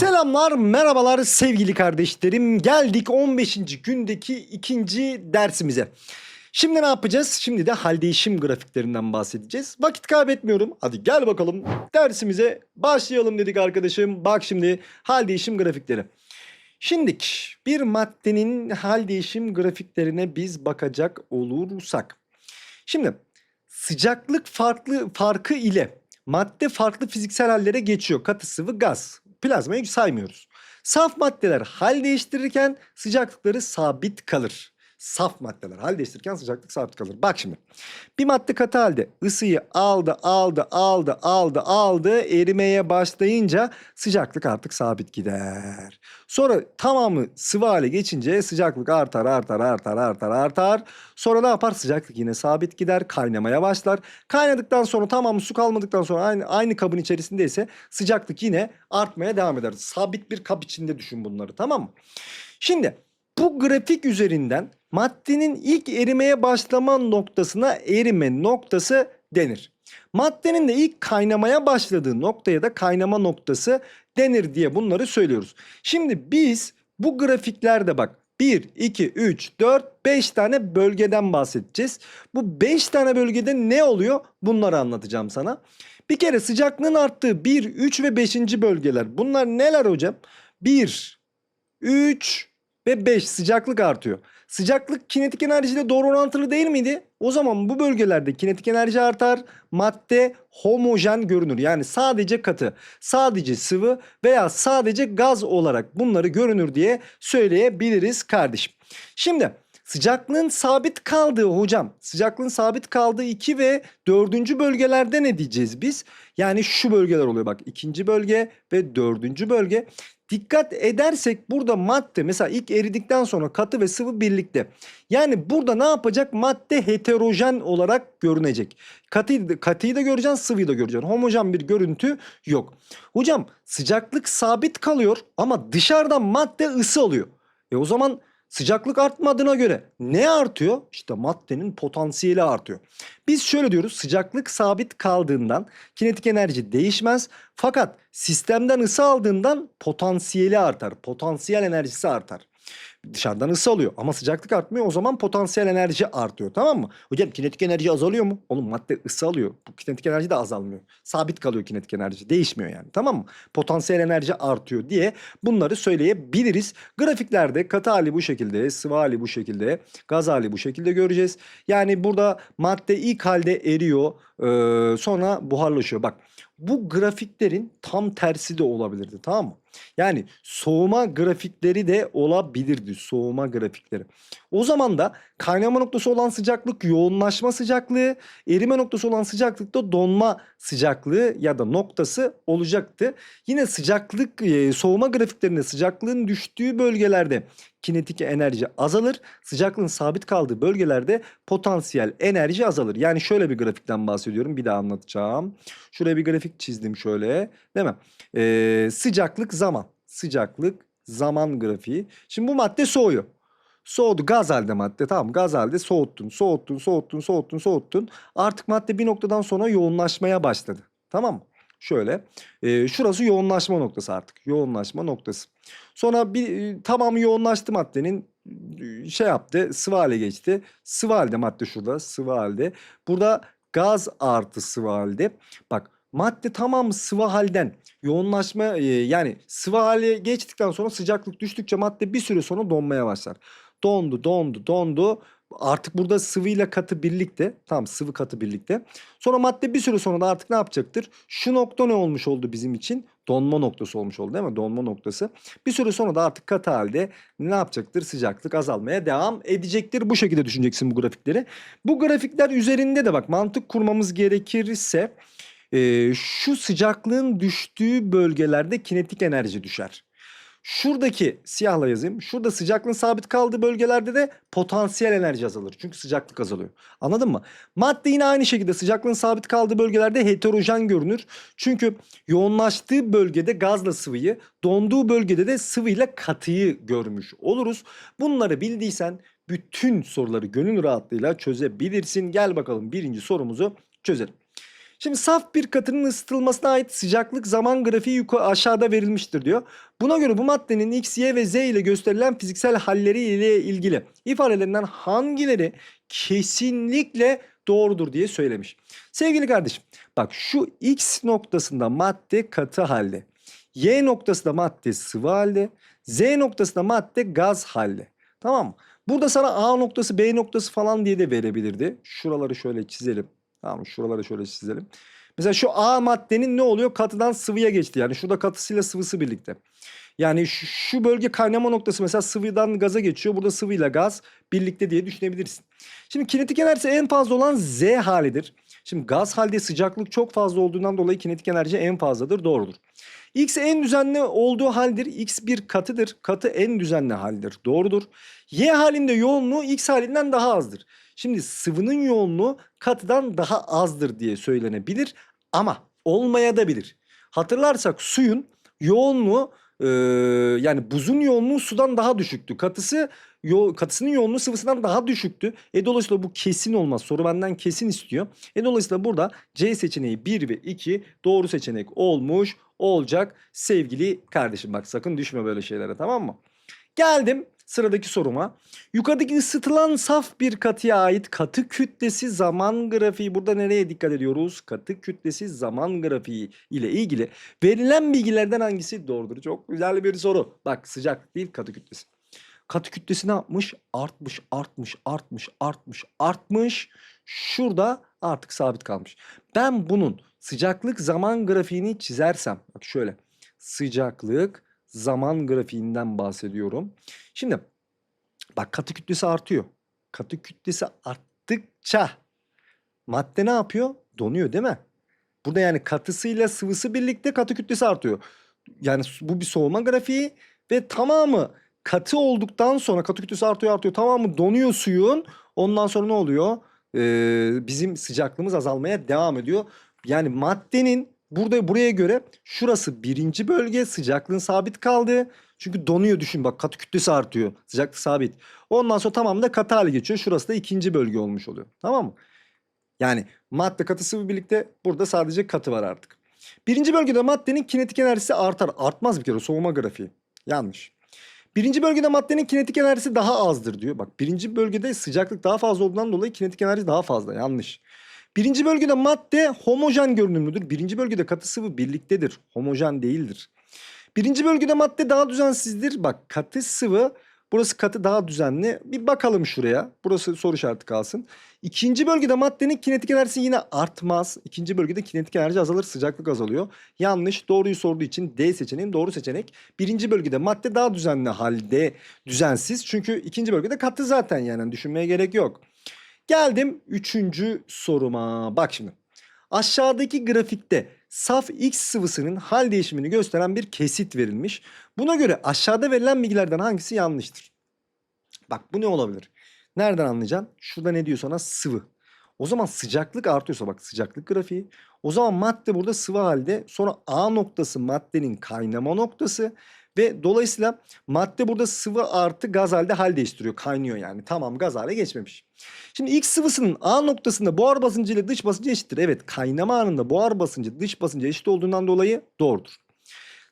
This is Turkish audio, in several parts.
Selamlar, merhabalar sevgili kardeşlerim. Geldik 15. gündeki ikinci dersimize. Şimdi ne yapacağız? Şimdi de hal değişim grafiklerinden bahsedeceğiz. Vakit kaybetmiyorum. Hadi gel bakalım dersimize başlayalım dedik arkadaşım. Bak şimdi hal değişim grafikleri. Şimdilik bir maddenin hal değişim grafiklerine biz bakacak olursak. Şimdi sıcaklık farklı farkı ile madde farklı fiziksel hallere geçiyor. Katı sıvı gaz. Plazmayı saymıyoruz. Saf maddeler hal değiştirirken sıcaklıkları sabit kalır. Saf maddeler hal değiştirirken sıcaklık sabit kalır. Bak şimdi. Bir madde katı halde ısıyı aldı, aldı, aldı, aldı, aldı. Erimeye başlayınca sıcaklık artık sabit gider. Sonra tamamı sıvı hale geçince sıcaklık artar, artar, artar, artar, artar. Sonra ne yapar? Sıcaklık yine sabit gider, kaynamaya başlar. Kaynadıktan sonra tamamı su kalmadıktan sonra aynı, aynı kabın içerisindeyse sıcaklık yine artmaya devam eder. Sabit bir kap içinde düşün bunları tamam mı? Şimdi bu grafik üzerinden maddenin ilk erimeye başlama noktasına erime noktası denir. Maddenin de ilk kaynamaya başladığı noktaya da kaynama noktası denir diye bunları söylüyoruz. Şimdi biz bu grafiklerde bak 1, 2, 3, 4, 5 tane bölgeden bahsedeceğiz. Bu 5 tane bölgede ne oluyor? Bunları anlatacağım sana. Bir kere sıcaklığın arttığı 1, 3 ve 5. bölgeler. Bunlar neler hocam? 1, 3 ve 5 sıcaklık artıyor. Sıcaklık kinetik enerjiyle doğru orantılı değil miydi? O zaman bu bölgelerde kinetik enerji artar, madde homojen görünür. Yani sadece katı, sadece sıvı veya sadece gaz olarak bunları görünür diye söyleyebiliriz kardeşim. Şimdi sıcaklığın sabit kaldığı hocam, sıcaklığın sabit kaldığı 2 ve 4. bölgelerde ne diyeceğiz biz? Yani şu bölgeler oluyor bak ikinci bölge ve dördüncü bölge. Dikkat edersek burada madde mesela ilk eridikten sonra katı ve sıvı birlikte. Yani burada ne yapacak? Madde heterojen olarak görünecek. Katıyı, katıyı da göreceksin, sıvıyı da göreceksin. Homojen bir görüntü yok. Hocam sıcaklık sabit kalıyor ama dışarıdan madde ısı alıyor. E o zaman sıcaklık artmadığına göre ne artıyor? İşte maddenin potansiyeli artıyor. Biz şöyle diyoruz sıcaklık sabit kaldığından kinetik enerji değişmez. Fakat sistemden ısı aldığından potansiyeli artar. Potansiyel enerjisi artar. Dışarıdan ısı alıyor ama sıcaklık artmıyor o zaman potansiyel enerji artıyor tamam mı? Hocam kinetik enerji azalıyor mu? Oğlum madde ısı alıyor. Bu kinetik enerji de azalmıyor. Sabit kalıyor kinetik enerji. Değişmiyor yani tamam mı? Potansiyel enerji artıyor diye bunları söyleyebiliriz. Grafiklerde katı hali bu şekilde, sıvı hali bu şekilde, gaz hali bu şekilde göreceğiz. Yani burada madde ilk halde eriyor ee, sonra buharlaşıyor. Bak bu grafiklerin tam tersi de olabilirdi tamam mı? Yani soğuma grafikleri de olabilirdi. Soğuma grafikleri. O zaman da kaynama noktası olan sıcaklık yoğunlaşma sıcaklığı, erime noktası olan sıcaklık da donma sıcaklığı ya da noktası olacaktı. Yine sıcaklık e, soğuma grafiklerinde sıcaklığın düştüğü bölgelerde kinetik enerji azalır. Sıcaklığın sabit kaldığı bölgelerde potansiyel enerji azalır. Yani şöyle bir grafikten bahsediyorum. Bir daha anlatacağım. Şuraya bir grafik çizdim şöyle. Değil mi? Ee, sıcaklık zaman. Sıcaklık zaman grafiği. Şimdi bu madde soğuyor. Soğudu gaz halde madde tamam gaz halde soğuttun soğuttun soğuttun soğuttun soğuttun. Artık madde bir noktadan sonra yoğunlaşmaya başladı. Tamam mı? Şöyle e, şurası yoğunlaşma noktası artık yoğunlaşma noktası. Sonra bir tamamı yoğunlaştı maddenin şey yaptı sıvı hale geçti. Sıvı halde madde şurada sıvı halde. Burada gaz artı sıvı halde. Bak madde tamam sıvı halden yoğunlaşma e, yani sıvı hale geçtikten sonra sıcaklık düştükçe madde bir süre sonra donmaya başlar. Dondu, dondu, dondu. Artık burada sıvıyla katı birlikte. Tamam sıvı katı birlikte. Sonra madde bir süre sonra da artık ne yapacaktır? Şu nokta ne olmuş oldu bizim için? Donma noktası olmuş oldu değil mi? Donma noktası. Bir süre sonra da artık katı halde ne yapacaktır? Sıcaklık azalmaya devam edecektir. Bu şekilde düşüneceksin bu grafikleri. Bu grafikler üzerinde de bak mantık kurmamız gerekirse e, şu sıcaklığın düştüğü bölgelerde kinetik enerji düşer. Şuradaki siyahla yazayım. Şurada sıcaklığın sabit kaldığı bölgelerde de potansiyel enerji azalır. Çünkü sıcaklık azalıyor. Anladın mı? Madde yine aynı şekilde sıcaklığın sabit kaldığı bölgelerde heterojen görünür. Çünkü yoğunlaştığı bölgede gazla sıvıyı, donduğu bölgede de sıvıyla katıyı görmüş oluruz. Bunları bildiysen bütün soruları gönül rahatlığıyla çözebilirsin. Gel bakalım birinci sorumuzu çözelim. Şimdi saf bir katının ısıtılmasına ait sıcaklık zaman grafiği yukarı aşağıda verilmiştir diyor. Buna göre bu maddenin X, Y ve Z ile gösterilen fiziksel halleri ile ilgili ifadelerinden hangileri kesinlikle doğrudur diye söylemiş. Sevgili kardeşim bak şu X noktasında madde katı halde. Y noktasında madde sıvı halde. Z noktasında madde gaz halde. Tamam mı? Burada sana A noktası B noktası falan diye de verebilirdi. Şuraları şöyle çizelim. Tamam? Şuraları şöyle çizelim. Mesela şu A maddenin ne oluyor? Katıdan sıvıya geçti. Yani şurada katısıyla sıvısı birlikte. Yani şu, şu bölge kaynama noktası mesela sıvıdan gaza geçiyor. Burada sıvıyla gaz birlikte diye düşünebilirsin. Şimdi kinetik enerjisi en fazla olan Z halidir. Şimdi gaz halde sıcaklık çok fazla olduğundan dolayı kinetik enerji en fazladır. Doğrudur. X en düzenli olduğu haldir. X bir katıdır. Katı en düzenli haldir. Doğrudur. Y halinde yoğunluğu X halinden daha azdır. Şimdi sıvının yoğunluğu katıdan daha azdır diye söylenebilir ama olmaya da bilir. Hatırlarsak suyun yoğunluğu e, yani buzun yoğunluğu sudan daha düşüktü. Katısı yo, katısının yoğunluğu sıvısından daha düşüktü. E dolayısıyla bu kesin olmaz. Soru benden kesin istiyor. E dolayısıyla burada C seçeneği 1 ve 2 doğru seçenek olmuş olacak sevgili kardeşim. Bak sakın düşme böyle şeylere tamam mı? Geldim sıradaki soruma. Yukarıdaki ısıtılan saf bir katıya ait katı kütlesi zaman grafiği. Burada nereye dikkat ediyoruz? Katı kütlesi zaman grafiği ile ilgili verilen bilgilerden hangisi doğrudur? Çok güzel bir soru. Bak sıcak değil katı kütlesi. Katı kütlesi ne yapmış? Artmış, artmış, artmış, artmış, artmış. Şurada artık sabit kalmış. Ben bunun sıcaklık zaman grafiğini çizersem, bak şöyle sıcaklık zaman grafiğinden bahsediyorum. Şimdi bak katı kütlesi artıyor. Katı kütlesi arttıkça madde ne yapıyor? Donuyor değil mi? Burada yani katısıyla sıvısı birlikte katı kütlesi artıyor. Yani bu bir soğuma grafiği ve tamamı katı olduktan sonra katı kütlesi artıyor artıyor tamamı donuyor suyun. Ondan sonra ne oluyor? Ee, bizim sıcaklığımız azalmaya devam ediyor. Yani maddenin burada buraya göre şurası birinci bölge sıcaklığın sabit kaldı. Çünkü donuyor düşün bak katı kütlesi artıyor. Sıcaklık sabit. Ondan sonra tamamı da katı hale geçiyor. Şurası da ikinci bölge olmuş oluyor. Tamam mı? Yani madde katı sıvı birlikte burada sadece katı var artık. Birinci bölgede maddenin kinetik enerjisi artar. Artmaz bir kere soğuma grafiği. Yanlış. Birinci bölgede maddenin kinetik enerjisi daha azdır diyor. Bak birinci bölgede sıcaklık daha fazla olduğundan dolayı kinetik enerji daha fazla. Yanlış. Birinci bölgede madde homojen görünümlüdür. Birinci bölgede katı sıvı birliktedir. Homojen değildir. Birinci bölgede madde daha düzensizdir. Bak katı sıvı burası katı daha düzenli. Bir bakalım şuraya. Burası soru işareti kalsın. İkinci bölgede maddenin kinetik enerjisi yine artmaz. İkinci bölgede kinetik enerji azalır, sıcaklık azalıyor. Yanlış. Doğruyu sorduğu için D seçeneğin doğru seçenek. Birinci bölgede madde daha düzenli halde düzensiz. Çünkü ikinci bölgede katı zaten yani düşünmeye gerek yok. Geldim üçüncü soruma. Bak şimdi. Aşağıdaki grafikte saf X sıvısının hal değişimini gösteren bir kesit verilmiş. Buna göre aşağıda verilen bilgilerden hangisi yanlıştır? Bak bu ne olabilir? Nereden anlayacaksın? Şurada ne diyor sana? Sıvı. O zaman sıcaklık artıyorsa bak sıcaklık grafiği. O zaman madde burada sıvı halde. Sonra A noktası maddenin kaynama noktası. Ve dolayısıyla madde burada sıvı artı gaz halde hal değiştiriyor. Kaynıyor yani. Tamam gaz hale geçmemiş. Şimdi X sıvısının A noktasında buhar basıncı ile dış basıncı eşittir. Evet kaynama anında buhar basıncı dış basıncı eşit olduğundan dolayı doğrudur.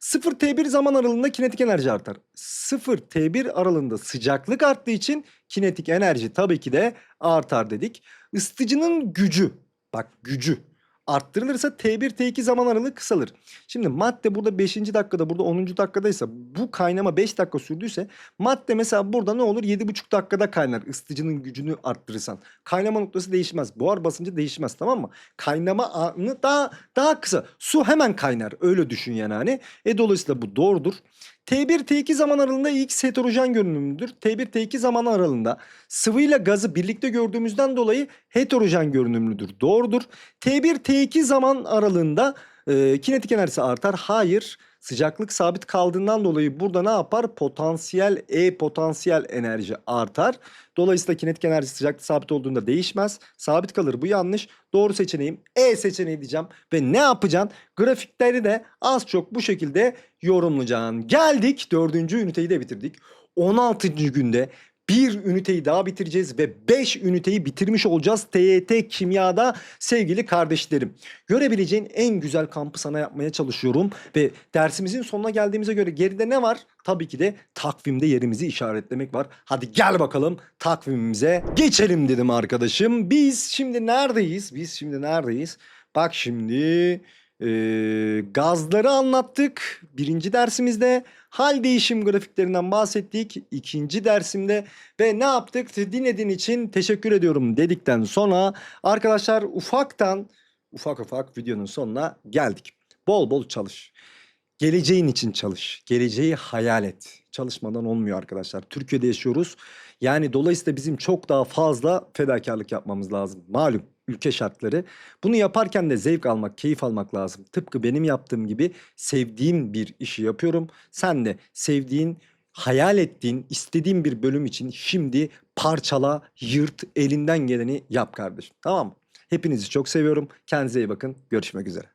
0 T1 zaman aralığında kinetik enerji artar. 0 T1 aralığında sıcaklık arttığı için kinetik enerji tabii ki de artar dedik. Isıtıcının gücü bak gücü arttırılırsa T1 T2 zaman aralığı kısalır. Şimdi madde burada 5. dakikada burada 10. dakikadaysa bu kaynama 5 dakika sürdüyse madde mesela burada ne olur 7,5 dakikada kaynar ısıtıcının gücünü arttırırsan. Kaynama noktası değişmez. Buhar basıncı değişmez tamam mı? Kaynama anı daha daha kısa. Su hemen kaynar öyle düşün yani hani. E dolayısıyla bu doğrudur. T1 T2 zaman aralığında X heterojen görünümlüdür. T1 T2 zaman aralığında sıvıyla gazı birlikte gördüğümüzden dolayı heterojen görünümlüdür. Doğrudur. T1 T2 zaman aralığında e, kinetik enerjisi artar. Hayır. Sıcaklık sabit kaldığından dolayı burada ne yapar? Potansiyel E potansiyel enerji artar. Dolayısıyla kinetik enerji sıcaklık sabit olduğunda değişmez. Sabit kalır. Bu yanlış. Doğru seçeneğim E seçeneği diyeceğim. Ve ne yapacaksın? Grafikleri de az çok bu şekilde yorumlayacaksın. Geldik dördüncü üniteyi de bitirdik. 16. günde bir üniteyi daha bitireceğiz ve 5 üniteyi bitirmiş olacağız TYT Kimya'da sevgili kardeşlerim. Görebileceğin en güzel kampı sana yapmaya çalışıyorum ve dersimizin sonuna geldiğimize göre geride ne var? Tabii ki de takvimde yerimizi işaretlemek var. Hadi gel bakalım takvimimize geçelim dedim arkadaşım. Biz şimdi neredeyiz? Biz şimdi neredeyiz? Bak şimdi eee, gazları anlattık birinci dersimizde. Hal değişim grafiklerinden bahsettik ikinci dersimde ve ne yaptık? Dinlediğin için teşekkür ediyorum dedikten sonra arkadaşlar ufaktan ufak ufak videonun sonuna geldik. Bol bol çalış. Geleceğin için çalış. Geleceği hayal et. Çalışmadan olmuyor arkadaşlar. Türkiye'de yaşıyoruz. Yani dolayısıyla bizim çok daha fazla fedakarlık yapmamız lazım. Malum ülke şartları. Bunu yaparken de zevk almak, keyif almak lazım. Tıpkı benim yaptığım gibi sevdiğim bir işi yapıyorum. Sen de sevdiğin, hayal ettiğin, istediğin bir bölüm için şimdi parçala, yırt, elinden geleni yap kardeşim. Tamam mı? Hepinizi çok seviyorum. Kendinize iyi bakın. Görüşmek üzere.